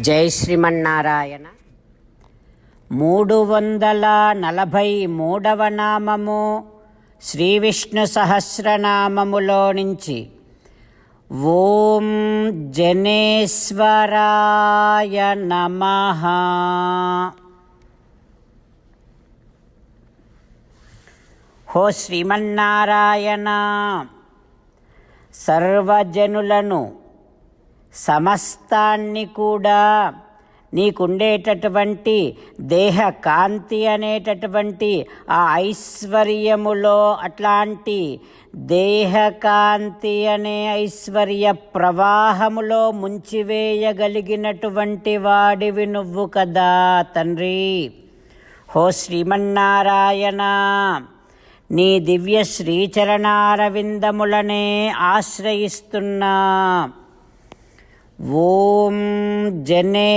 జై శ్రీమన్నారాయణ. మూడు వందల నలభై మూడవ నామము శ్రీ విష్ణు సహస్రనామములో నుంచి ఓం జనేశ్వరాయ నమ. హో శ్రీమన్నారాయణ సర్వజనులను సమస్తాన్ని కూడా నీకుండేటటువంటి దేహ కాంతి అనేటటువంటి ఆ ఐశ్వర్యములో అట్లాంటి దేహకాంతి అనే ఐశ్వర్య ప్రవాహములో ముంచివేయగలిగినటువంటి వాడివి నువ్వు కదా తండ్రి. హో శ్రీమన్నారాయణ నీ దివ్య శ్రీచరణారవిందములనే ఆశ్రయిస్తున్నా. ఓం జనేశ్వరాయ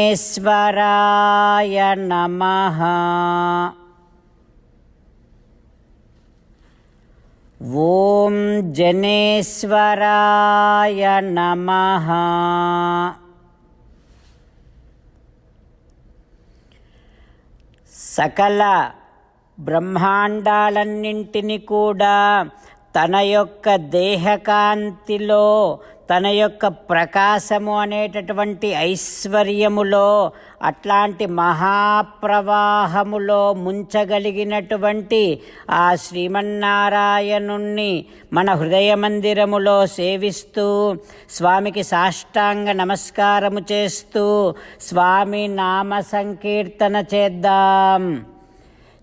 నమః. ఓం జనేశ్వరాయ నమః. సకల బ్రహ్మాండాలన్నింటినీ కూడా తన యొక్క దేహకాంతిలో తన యొక్క ప్రకాశము అనేటటువంటి ఐశ్వర్యములో అట్లాంటి మహాప్రవాహములో ముంచగలిగినటువంటి ఆ శ్రీమన్నారాయణుణ్ణి మన హృదయ మందిరములో సేవిస్తూ స్వామికి సాష్టాంగ నమస్కారము చేస్తూ స్వామి నామ సంకీర్తన చేద్దాం.